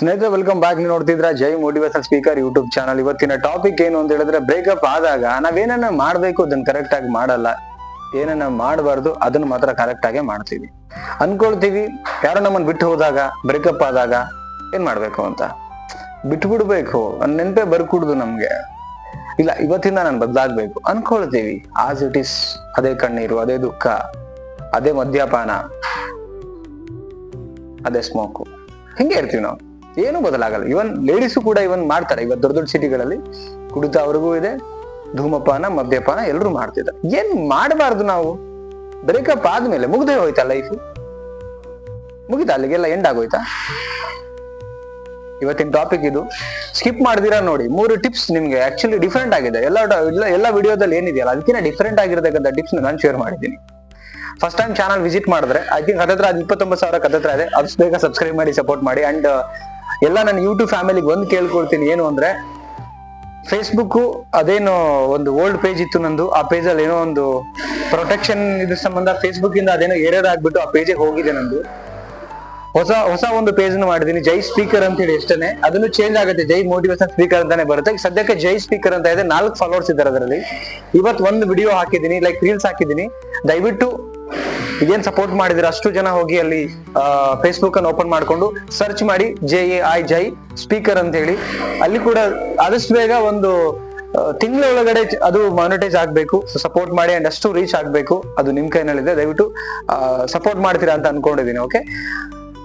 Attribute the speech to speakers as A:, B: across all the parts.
A: ಸ್ನೇಹಿತರೆ welcome back ನೀವು ನೋಡ್ತಿದ್ರ Jai motivation speaker YouTube channel ಇವತ್ತಿನ ಟಾಪಿಕ್ ಏನು ಅಂತ ಹೇಳಿದ್ರೆ ಬ್ರೇಕಪ್ ಆದಾಗ ನಾವೇನನ್ನ ಮಾಡ್ಬೇಕು ಅದನ್ನ ಕರೆಕ್ಟ್ ಆಗಿ ಮಾಡಲ್ಲ. ಏನನ್ನ ಮಾಡಬಾರ್ದು ಅದನ್ನ ಮಾತ್ರ ಕರೆಕ್ಟ್ ಆಗೇ ಮಾಡ್ತೀವಿ. ಅನ್ಕೊಳ್ತೀವಿ, ಯಾರೋ ನಮ್ಮನ್ನ ಬಿಟ್ಟು ಹೋದಾಗ ಬ್ರೇಕಪ್ ಆದಾಗ ಏನ್ ಮಾಡ್ಬೇಕು ಅಂತ? ಬಿಟ್ಟು ಬಿಡ್ಬೇಕು ನೆನಪೇ ಬರ್ಕೂಡ್ದು ನಮ್ಗೆ. ಇಲ್ಲ, ಇವತ್ತಿಂದ ನಾನು ಬದಲಾಗ್ಬೇಕು. ಅನ್ಕೊಳ್ತೀವಿ. ಆಸ್ ಇಟ್ ಇಸ್ ಅದೇ ಕಣ್ಣೀರು, ಅದೇ ದುಃಖ, ಅದೇ ಮದ್ಯಪಾನ, ಅದೇ ಸ್ಮೋಕು ಹಿಂಗೆ ಇರ್ತೀವಿ ನಾವು. ಏನು ಬದಲಾಗಲ್ಲ. ಇವನ್ ಲೇಡೀಸು ಕೂಡ ಇವನ್ ಮಾಡ್ತಾರೆ. ಇವತ್ತು ದೊಡ್ಡ ದೊಡ್ಡ ಸಿಟಿಗಳಲ್ಲಿ ಕುಡಿತ ಅವ್ರಿಗೂ ಇದೆ, ಧೂಮಪಾನ, ಮದ್ಯಪಾನ ಎಲ್ಲರೂ ಮಾಡ್ತಿದ್ದಾರೆ. ಏನ್ ಮಾಡಬಾರ್ದು ನಾವು? ಬ್ರೇಕಪ್ ಆದ್ಮೇಲೆ ಮುಗ್ದೇ ಹೋಯ್ತಾ ಲೈಫ್ ಮುಗಿತಾ? ಅಲ್ಲಿಗೆಲ್ಲ ಎಂಡ್ ಆಗೋಯ್ತಾ? ಇವತ್ತಿನ ಟಾಪಿಕ್ ಇದು. ಸ್ಕಿಪ್ ಮಾಡ್ದಿರಾ ನೋಡಿ. ಮೂರು ಟಿಪ್ಸ್ ನಿಮ್ಗೆ ಆಕ್ಚುಲಿ ಡಿಫ್ರೆಂಟ್ ಆಗಿದೆ. ಎಲ್ಲ ಎಲ್ಲ ವಿಡಿಯೋದಲ್ಲಿ ಏನಿದೆಯಲ್ಲ ಅದಕ್ಕಿಂತ ಡಿಫ್ರೆಂಟ್ ಆಗಿರತಕ್ಕಂಥ ಟಿಪ್ಸ್ ನಾನು ಶೇರ್ ಮಾಡಿದ್ದೀನಿ. ಫಸ್ಟ್ ಟೈಮ್ ಚಾನಲ್ ವಿಸಿಟ್ ಮಾಡಿದ್ರೆ ಐ ಥಿಂಕ್ ಹತ್ತತ್ರ ಅದು ಇಪ್ಪತ್ತೊಂಬತ್ತು ಸಾವಿರ ಹತ್ತತ್ರ ಇದೆ. ಅದು ಬೇಗ ಸಬ್ಸ್ಕ್ರೈಬ್ ಮಾಡಿ ಸಪೋರ್ಟ್ ಮಾಡಿ. ಅಂಡ್ ಎಲ್ಲ ನನ್ನ ಯೂಟ್ಯೂಬ್ ಫ್ಯಾಮಿಲಿಗೆ ಒಂದು ಕೇಳ್ಕೊಳ್ತೀನಿ ಏನು ಅಂದ್ರೆ ಫೇಸ್ಬುಕ್ ಅದೇನು ಒಂದು ಓಲ್ಡ್ ಪೇಜ್ ಇತ್ತು ನಂದು. ಆ ಪೇಜ್ ಅಲ್ಲಿ ಏನೋ ಒಂದು ಪ್ರೊಟೆಕ್ಷನ್ ಇದ್ರ ಸಂಬಂಧ ಫೇಸ್ಬುಕ್ ಇಂದ ಅದೇನೋ ಏರಿಯರ್ ಆಗ್ಬಿಟ್ಟು ಆ ಪೇಜಿಗೆ ಹೋಗಿದೆ ನಂದು. ಹೊಸ ಹೊಸ ಒಂದು ಪೇಜ್ ಮಾಡಿದೀನಿ. ಜೈ ಸ್ಪೀಕರ್ ಅಂತ ಹೇಳಿ ಎಷ್ಟೇ ಅದನ್ನು ಚೇಂಜ್ ಆಗುತ್ತೆ. ಜೈ ಮೋಟಿವೇಶನ್ ಸ್ಪೀಕರ್ ಅಂತಾನೆ ಬರುತ್ತೆ. ಸದ್ಯಕ್ಕೆ ಜೈ ಸ್ಪೀಕರ್ ಅಂತ ಇದೆ. ನಾಲ್ಕು ಫಾಲೋವರ್ಸ್ ಇದ್ದಾರೆ ಅದರಲ್ಲಿ. ಇವತ್ತು ಒಂದು ವಿಡಿಯೋ ಹಾಕಿದ್ದೀನಿ ಲೈಕ್ ರೀಲ್ಸ್ ಹಾಕಿದ್ದೀನಿ. ದಯವಿಟ್ಟು ಇದೇನ್ ಸಪೋರ್ಟ್ ಮಾಡಿದ್ರೆ? ಅಷ್ಟು ಜನ ಹೋಗಿ ಅಲ್ಲಿ ಫೇಸ್ಬುಕ್ ಅನ್ನು ಓಪನ್ ಮಾಡ್ಕೊಂಡು ಸರ್ಚ್ ಮಾಡಿ J A I Jai speaker ಅಂತ ಹೇಳಿ. ಅಲ್ಲಿ ಕೂಡ ಆದಷ್ಟು ಬೇಗ ಒಂದು ತಿಂಗಳ ಒಳಗಡೆ ಅದು ಮಾನಿಟೈಸ್ ಆಗ್ಬೇಕು. ಸಪೋರ್ಟ್ ಮಾಡಿ ಅಂಡ್ ಅಷ್ಟು ರೀಚ್ ಆಗ್ಬೇಕು. ಅದು ನಿಮ್ ಕೈನಲ್ಲಿದೆ. ದಯವಿಟ್ಟು ಸಪೋರ್ಟ್ ಮಾಡ್ತೀರಾ ಅಂತ ಅನ್ಕೊಂಡಿದೀನಿ ಓಕೆ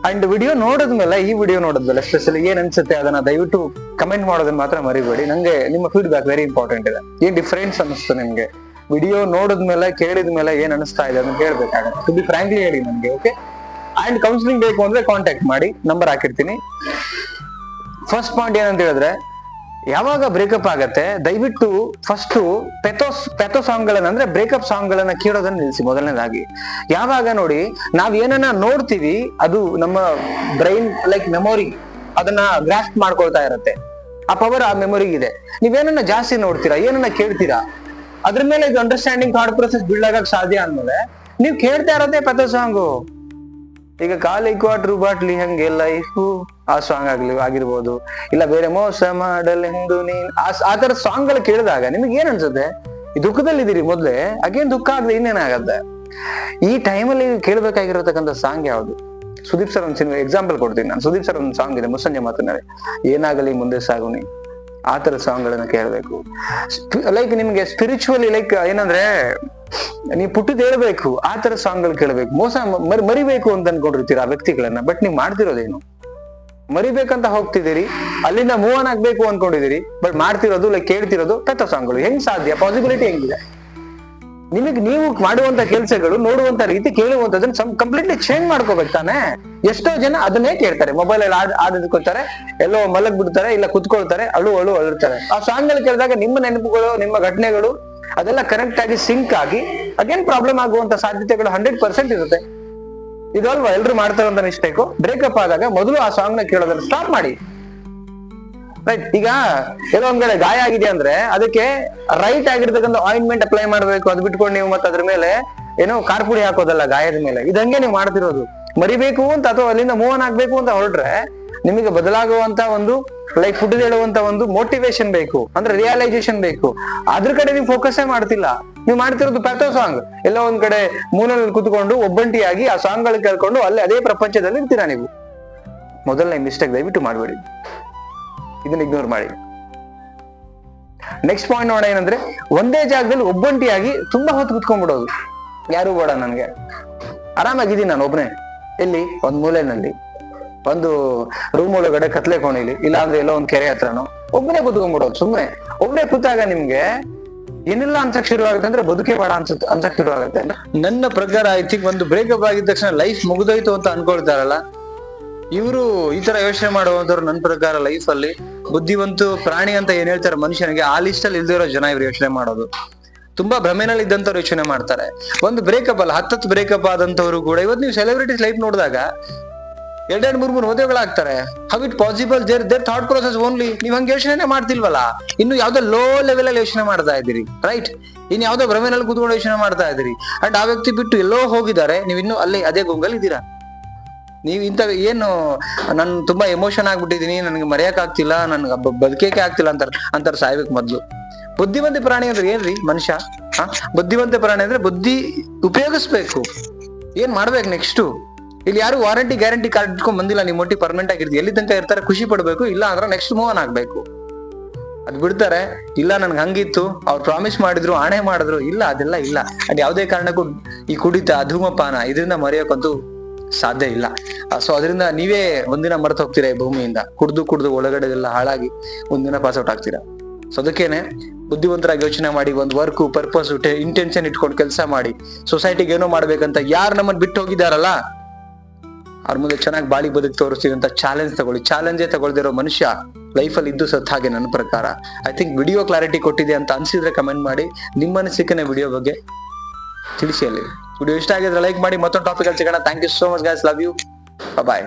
A: ಅಂಡ್ ವಿಡಿಯೋ ನೋಡಿದ್ಮೇಲೆ, ಈ ವಿಡಿಯೋ ನೋಡಿದ್ಮೇಲೆ ಸ್ಪೆಷಲಿ ಏನ್ ಅನ್ಸುತ್ತೆ ಅದನ್ನ ದಯವಿಟ್ಟು ಕಮೆಂಟ್ ಮಾಡೋದನ್ನ ಮಾತ್ರ ಮರಿಬೇಡಿ. ನಂಗೆ ನಿಮ್ಮ ಫೀಡ್ಬ್ಯಾಕ್ ವೆರಿ ಇಂಪಾರ್ಟೆಂಟ್ ಇದೆ. ಏನ್ ಡಿಫ್ರೆನ್ಸ್ ಅನ್ನಿಸ್ತು ನಿಮ್ಗೆ? ವಿಡಿಯೋ ನೋಡಿದ್ಮೇಲೆ ಕೇಳಿದ್ಮೇಲೆ ಏನ್ ಅನಿಸ್ತಾ ಇದೆ ಅದನ್ನ ಹೇಳ್ಬೇಕಾಗತ್ತೆ. ಟು ಬಿ ಫ್ರಾಂಕ್ಲಿ ಹೇಳಿ ನನಗೆ ಓಕೆ ಅಂಡ್ ಕೌನ್ಸಿಲಿಂಗ್ ಬೇಕು ಅಂದ್ರೆ ಕಾಂಟ್ಯಾಕ್ಟ್ ಮಾಡಿ ನಂಬರ್ ಹಾಕಿರ್ತೀನಿ. ಫಸ್ಟ್ ಪಾಯಿಂಟ್ ಏನಂತ ಹೇಳಿದ್ರೆ, ಯಾವಾಗ ಬ್ರೇಕಪ್ ಆಗತ್ತೆ, ದಯವಿಟ್ಟು ಫಸ್ಟ್ ಪೆಥೋಸ್ ಪೆಥೋ ಸಾಂಗ್ ಗಳನ್ನ ಅಂದ್ರೆ ಬ್ರೇಕಪ್ ಸಾಂಗ್ ಗಳನ್ನ ಕೇಳೋದನ್ನ ನಿಲ್ಲಿಸಿ ಮೊದಲನೇದಾಗಿ. ಯಾವಾಗ ನೋಡಿ, ನಾವ್ ಏನನ್ನ ನೋಡ್ತೀವಿ, ಅದು ನಮ್ಮ ಬ್ರೈನ್ ಲೈಕ್ ಮೆಮೊರಿ ಅದನ್ನ ಗ್ರಾಸ್ಟ್ ಮಾಡ್ಕೊಳ್ತಾ ಇರತ್ತೆ. ಆ ಪವರ್ ಆ ಮೆಮೊರಿಗೆ ಇದೆ. ನೀವೇನನ್ನ ಜಾಸ್ತಿ ನೋಡ್ತೀರಾ, ಏನನ್ನ ಕೇಳ್ತೀರಾ ಅದ್ರ ಮೇಲೆ ಇದು ಅಂಡರ್ಸ್ಟ್ಯಾಂಡಿಂಗ್ ಥಾಟ್ ಪ್ರೊಸೆಸ್ ಬಿಲ್ಡ್ ಆಗಕ್ ಸಾಧ್ಯ ಅಂದ್ಮೇಲೆ, ನೀವು ಕೇಳ್ತಾ ಇರೋದೇ ಪೆತ ಸಾಂಗು ಈಗ ಖಾಲಿ ಕ್ವಾಟ್ರು ಬಾಟ್ಲಿ ಹಂಗೆ ಲೈಫ್ ಆ ಸಾಂಗ್ ಆಗ್ಲಿ, ಆಗಿರ್ಬೋದು. ಇಲ್ಲ ಬೇರೆ ಮೋಸ ಮಾಡಲೆಂದು ನೀನ್ ಆ ತರ ಸಾಂಗ್ಗಳು ಕೇಳಿದಾಗ ನಿಮ್ಗೆ ಏನ್ ಅನ್ಸುತ್ತೆ? ಈ ದುಃಖದಲ್ಲಿದ್ದೀರಿ ಮೊದ್ಲೇ ಅಗೇನ್ ದುಃಖ ಆಗದೆ ಇನ್ನೇನಾಗತ್ತೆ? ಈ ಟೈಮಲ್ಲಿ ಕೇಳ್ಬೇಕಾಗಿರತಕ್ಕಂಥ ಸಾಂಗ್ ಯಾವುದು? ಸುದೀಪ್ ಸರ್ ಒಂದು ಸಿನಿಮಾ ಎಕ್ಸಾಂಪಲ್ ಕೊಡ್ತೀನಿ ನಾನು. ಸುದೀಪ್ ಸರ್ ಒಂದು ಸಾಂಗ್ ಇದೆ, ಮುಸ್ಸಂಜೆ ಮಾತನಾಡಿ ಏನಾಗಲಿ ಮುಂದೆ ಸಾಗುನಿ ಆ ತರ ಸಾಂಗ್ ಗಳನ್ನ ಕೇಳಬೇಕು ಲೈಕ್ ನಿಮ್ಗೆ ಸ್ಪಿರಿಚುವಲಿ ಲೈಕ್ ಏನಂದ್ರೆ ನೀವು ಪುಟ್ಟದ್ ಹೇಳ್ಬೇಕು, ಆ ತರ ಸಾಂಗ್ಗಳು ಕೇಳಬೇಕು. ಮೋಸ ಮರಿ, ಮರಿಬೇಕು ಅಂತ ಅನ್ಕೊಂಡಿರ್ತೀರ ಆ ವ್ಯಕ್ತಿಗಳನ್ನ ಬಟ್ ನೀವು ಮಾಡ್ತಿರೋದೇನು? ಮರಿಬೇಕಂತ ಹೋಗ್ತಿದ್ದೀರಿ, ಅಲ್ಲಿಂದ ಮೂವ್ ಆನ್ ಆಗ್ಬೇಕು ಅನ್ಕೊಂಡಿದ್ದೀರಿ ಬಟ್ ಮಾಡ್ತಿರೋದು ಲೈಕ್ ಕೇಳ್ತಿರೋದು ಪೆತ್ತ ಸಾಂಗ್ಗಳು. ಹೆಂಗ್ ಸಾಧ್ಯ? ಪಾಸಿಬಿಲಿಟಿ ಹೆಂಗಿದೆ? ನಿಮಗೆ ನೀವು ಮಾಡುವಂತ ಕೆಲಸಗಳು, ನೋಡುವಂತ ರೀತಿ ಕೇಳುವಂತದನ್ನ ಕಂಪ್ಲೀಟ್ಲಿ ಚೇಂಜ್ ಮಾಡ್ಕೋಬೇಕು ತಾನೆ? ಎಷ್ಟೋ ಜನ ಅದನ್ನೇ ಕೇಳ್ತಾರೆ. ಮೊಬೈಲ್ ಅಲ್ಲಿ ಆಡ್ ಆಡಿದ್ಕೊಳ್ತಾರೆ, ಎಲ್ಲೋ ಮಲಗ್ ಬಿಡ್ತಾರೆ ಇಲ್ಲ ಕುತ್ಕೊಳ್ತಾರೆ, ಅಳು ಅಳು ಅಳುತ್ತಾರೆ ಆ ಸಾಂಗ್ನಲ್ಲಿ ಕೇಳಿದಾಗ ನಿಮ್ಮ ನೆನಪುಗಳು, ನಿಮ್ಮ ಘಟನೆಗಳು, ಅದೆಲ್ಲ ಕರೆಕ್ಟ್ ಆಗಿ ಸಿಂಕ್ ಆಗಿ ಅಗೇನ್ ಪ್ರಾಬ್ಲಮ್ ಆಗುವಂತ ಸಾಧ್ಯತೆಗಳು ಹಂಡ್ರೆಡ್ ಪರ್ಸೆಂಟ್ ಇರುತ್ತೆ. ಇದಲ್ವಾ ಎಲ್ರು ಮಾಡ್ತಾರಂತ ಮಿಸ್ಟೇಕು ಬ್ರೇಕಪ್ ಆದಾಗ ಮೊದಲು ಆ ಸಾಂಗ್ನ ಕೇಳೋದನ್ನ ಸ್ಟಾಪ್ ಮಾಡಿ. ರೈಟ್ ಈಗ ಎಲ್ಲೋ ಒಂದ್ ಕಡೆ ಗಾಯ ಆಗಿದೆ ಅಂದ್ರೆ ಅದಕ್ಕೆ ರೈಟ್ ಆಗಿರ್ತಕ್ಕಂಥ ಆಯಿಂಟ್ಮೆಂಟ್ ಅಪ್ಲೈ ಮಾಡ್ಬೇಕು, ಅದ್ ಬಿಟ್ಕೊಂಡು ನೀವು ಮತ್ತೆ ಅದ್ರ ಮೇಲೆ ಏನೋ ಕಾರ್ಪುಡಿ ಹಾಕೋದಲ್ಲ ಗಾಯದ ಮೇಲೆ. ಇದಂಗೆ ನೀವು ಮಾಡ್ತಿರೋದು. ಮರಿಬೇಕು ಅಂತ ಅಥವಾ ಅಲ್ಲಿಂದ ಮೂವ್ ಆಗ್ಬೇಕು ಅಂತ ಹೊರಟ್ರೆ ನಿಮಗೆ ಬದಲಾಗುವಂತ ಒಂದು ಲೈಕ್ ಫುಡ್ ಹೇಳುವಂತ ಒಂದು ಮೋಟಿವೇಶನ್ ಬೇಕು. ಅಂದ್ರೆ ರಿಯಲೈಸೇಷನ್ ಬೇಕು. ಅದ್ರ ಕಡೆ ನೀವು ಫೋಕಸ್ಸೇ ಮಾಡ್ತಿಲ್ಲ. ನೀವು ಮಾಡ್ತಿರೋದು ಪ್ಯಾಥೋ ಸಾಂಗ್ ಎಲ್ಲ ಒಂದ್ ಕಡೆ ಮೂನಲ್ಲಿ ಕುತ್ಕೊಂಡು ಒಬ್ಬಂಟಿಯಾಗಿ ಆ ಸಾಂಗ್ಗಳು ಕೇಳ್ಕೊಂಡು ಅಲ್ಲಿ ಅದೇ ಪ್ರಪಂಚದಲ್ಲಿ ಇರ್ತೀರಾ ನೀವು? ಮೊದಲನೇ ಮಿಸ್ಟೇಕ್ ದಯವಿಟ್ಟು ಮಾಡಬೇಡಿ. ಇದನ್ನ ಇಗ್ನೋರ್ ಮಾಡಿ. ನೆಕ್ಸ್ಟ್ ಪಾಯಿಂಟ್ ನೋಡೋಣ ಏನಂದ್ರೆ, ಒಂದೇ ಜಾಗದಲ್ಲಿ ಒಬ್ಬಂಟಿಯಾಗಿ ತುಂಬಾ ಹೊತ್ತು ಕುತ್ಕೊಂಡ್ಬಿಡೋದು. ಯಾರು ಬೇಡ ನನ್ಗೆ. ಆರಾಮಾಗಿದ್ದೀನಿ ನಾನು ಒಬ್ನೇ. ಎಲ್ಲಿ? ಒಂದ್ ಮೂಲೆನಲ್ಲಿ. ಒಂದು ರೂಮ್ ಒಳಗಡೆ ಕತ್ಲೆ ಕೋಣಿಲಿ ಇಲ್ಲ ಅಂದ್ರೆ ಎಲ್ಲೋ ಒಂದ್ ಕೆರೆ ಹತ್ರನೋ. ಒಬ್ಬನೇ ಕುತ್ಕೊಂಡ್ಬಿಡೋದು ಸುಮ್ಮನೆ ಒಬ್ಬನೇ ಕೂತಾಗ ನಿಮ್ಗೆ ಏನೆಲ್ಲ ಅನ್ಸಕ್ ಶುರು ಆಗುತ್ತೆ ಅಂದ್ರೆ ಬದುಕೇ ಬೇಡ ಅನ್ಸುತ್ತೆ, ಅನ್ಸಕ್ ಶುರು ಆಗುತ್ತೆ ನನ್ನ ಪ್ರಕಾರ ಐ ಥಿಂಕ್ ಒಂದು ಬ್ರೇಕಪ್ ಆಗಿದ ತಕ್ಷಣ ಲೈಫ್ ಮುಗಿದೋಯ್ತು ಅಂತ ಅನ್ಕೊಳ್ತಾರಲ್ಲ. ಇವರು ಈ ತರ ಯೋಚನೆ ಮಾಡುವಂತವ್ರು ನನ್ನ ಪ್ರಕಾರ ಲೈಫ್ ಅಲ್ಲಿ ಬುದ್ಧಿವಂತು ಪ್ರಾಣಿ ಅಂತ ಏನ್ ಹೇಳ್ತಾರೆ ಮನುಷ್ಯನಿಗೆ, ಆ ಲಿಸ್ಟ್ ಅಲ್ಲಿ ಇಲ್ದಿರೋ ಜನ ಇವ್ರು ಯೋಚನೆ ಮಾಡೋದು. ತುಂಬಾ ಭ್ರಮೆನಲ್ಲಿ ಇದ್ದಂತವ್ರು ಯೋಚನೆ ಮಾಡ್ತಾರೆ. ಒಂದು ಬ್ರೇಕಪ್ ಅಲ್ಲ, ಹತ್ತತ್ತು ಬ್ರೇಕಪ್ ಆದಂತವ್ರು ಕೂಡ, ಇವತ್ತು ನೀವು ಸೆಲೆಬ್ರಿಟೀಸ್ ಲೈಫ್ ನೋಡಿದಾಗ, ಎರಡೆರಡು, ಮೂರ್, ಮೂರು ಮದುವೆಗಳಾಗ್ತಾರೆ how it possible there there thought process only ನೀವು ಹಂಗೆ ಯೋಚನೆ ಮಾಡ್ತಿಲ್ವಲ್ಲ? ಇನ್ನು ಯಾವ್ದೋ ಲೋ ಲೆವೆಲ್ ಅಲ್ಲಿ ಯೋಚನೆ ಮಾಡ್ತಾ ಇದ್ದೀರಿ ರೈಟ್ ಇನ್ನು ಯಾವ್ದೋ ಭ್ರಮೆನಲ್ಲಿ ಕೂತ್ಕೊಂಡು ಯೋಚನೆ ಮಾಡ್ತಾ ಇದ್ದೀರಿ. ಅಂಡ್ ಆ ವ್ಯಕ್ತಿ ಬಿಟ್ಟು ಎಲ್ಲೋ ಹೋಗಿದ್ದಾರೆ ನೀವು ಇನ್ನು ಅಲ್ಲಿ ಅದೇ ಗುಂಗಲ್ ಇದ್ದೀರಾ? ನೀವು ಇಂಥ ಏನು, ನಾನು ತುಂಬಾ ಎಮೋಷನ್ ಆಗ್ಬಿಟ್ಟಿದೀನಿ, ನನಗೆ ಮರೆಯಕ್ ಆಗ್ತಿಲ್ಲ, ನನ್ಗೆ ಬದುಕೇಕೆ ಆಗ್ತಿಲ್ಲ ಅಂತಾರೆ ಅಂತಾರೆ ಸಾಯ್ಬೇಕು ಮೊದ್ಲು. ಬುದ್ಧಿವಂತ ಪ್ರಾಣಿ ಅಂದ್ರೆ ಏನ್ರಿ ಮನುಷ್ಯ? ಹಾ? ಬುದ್ಧಿವಂತ ಪ್ರಾಣಿ ಅಂದ್ರೆ ಬುದ್ಧಿ ಉಪಯೋಗಿಸ್ಬೇಕು. ಏನ್ ಮಾಡ್ಬೇಕು ನೆಕ್ಸ್ಟ್ ಇಲ್ಲಿ ಯಾರು ವಾರಂಟಿ ಗ್ಯಾರಂಟಿ ಕಾರ್ಡ್ ಇಟ್ಕೊಂಡ್ ಬಂದಿಲ್ಲ ನಿಮ್ಮ ಒಟ್ಟಿ ಪರ್ಮನೆಂಟ್ ಆಗಿರ್ತೀವಿ ಎಲ್ಲಿ ತನಕ ಇರ್ತಾರೆ, ಖುಷಿ ಪಡ್ಬೇಕು, ಇಲ್ಲ ಅಂದ್ರೆ ನೆಕ್ಸ್ಟ್ ಮೂವ್ ಆಗ್ಬೇಕು. ಅದ್ ಬಿಡ್ತಾರೆ, ಇಲ್ಲ ನನ್ಗೆ ಹಂಗಿತ್ತು, ಅವ್ರು ಪ್ರಾಮಿಸ್ ಮಾಡಿದ್ರು, ಆಣೆ ಮಾಡಿದ್ರು, ಇಲ್ಲ, ಅದೆಲ್ಲ ಇಲ್ಲ. ಅದ್ ಯಾವುದೇ ಕಾರಣಕ್ಕೂ ಈ ಕುಡಿತ, ಧೂಮಪಾನ, ಇದರಿಂದ ಮರೆಯೋಕ್ಕಂತೂ ಸಾಧ್ಯ ಇಲ್ಲ. ಸೊ ಅದರಿಂದ ನೀವೇ ಒಂದಿನ ಮರೆತು ಹೋಗ್ತೀರಾ ಈ ಭೂಮಿಯಿಂದ? ಕುಡ್ದು ಕುಡ್ದು ಒಳಗಡೆ ಎಲ್ಲ ಹಾಳಾಗಿ ಒಂದಿನ ಪಾಸ್ ಔಟ್ ಆಗ್ತೀರಾ? ಸೊ ಅದಕ್ಕೇನೆ ಬುದ್ಧಿವಂತರಾಗಿ ಯೋಚನೆ ಮಾಡಿ, ಒಂದು ವರ್ಕ್ ಪರ್ಪಸ್ ಇಂಟೆನ್ಷನ್ ಇಟ್ಕೊಂಡು ಕೆಲಸ ಮಾಡಿ ಸೊಸೈಟಿಗೆ ಏನೋ ಮಾಡ್ಬೇಕಂತ ಯಾರು ನಮ್ಮನ್ನ ಬಿಟ್ಟು ಹೋಗಿದಾರಲ್ಲ ಅವ್ರ ಮುಂದೆ ಚೆನ್ನಾಗಿ ಬಾಳಿ ಬದುಕಿ ತೋರಿಸ್ತೀವಿ ಚಾಲೆಂಜ್ ತಗೊಳ್ಳಿ. ಚಾಲೆಂಜೇ ತಗೊಳ್ದಿರೋ ಮನುಷ್ಯ ಲೈಫಲ್ಲಿ ಇದ್ದು ಸತ್ ಹಾಗೆ ನನ್ನ ಪ್ರಕಾರ. ಐ ಥಿಂಕ್ ವಿಡಿಯೋ ಕ್ಲಾರಿಟಿ ಕೊಟ್ಟಿದೆ ಅಂತ ಅನ್ಸಿದ್ರೆ ಕಮೆಂಟ್ ಮಾಡಿ ನಿಮ್ಮ ಸಿಕ್ಕನೆ ವಿಡಿಯೋ ಬಗ್ಗೆ ತಿಳಿಸಿ ಅಲ್ಲಿ. ವಿಡಿಯೋ ಇಷ್ಟ ಆಗಿದ್ರೆ ಲೈಕ್ ಮಾಡಿ ಮತ್ತೊಂದು ಟಾಪಿಕ್ ಅಲ್ಲಿ ಸಿಗೋಣ. Thank you so much guys love you bye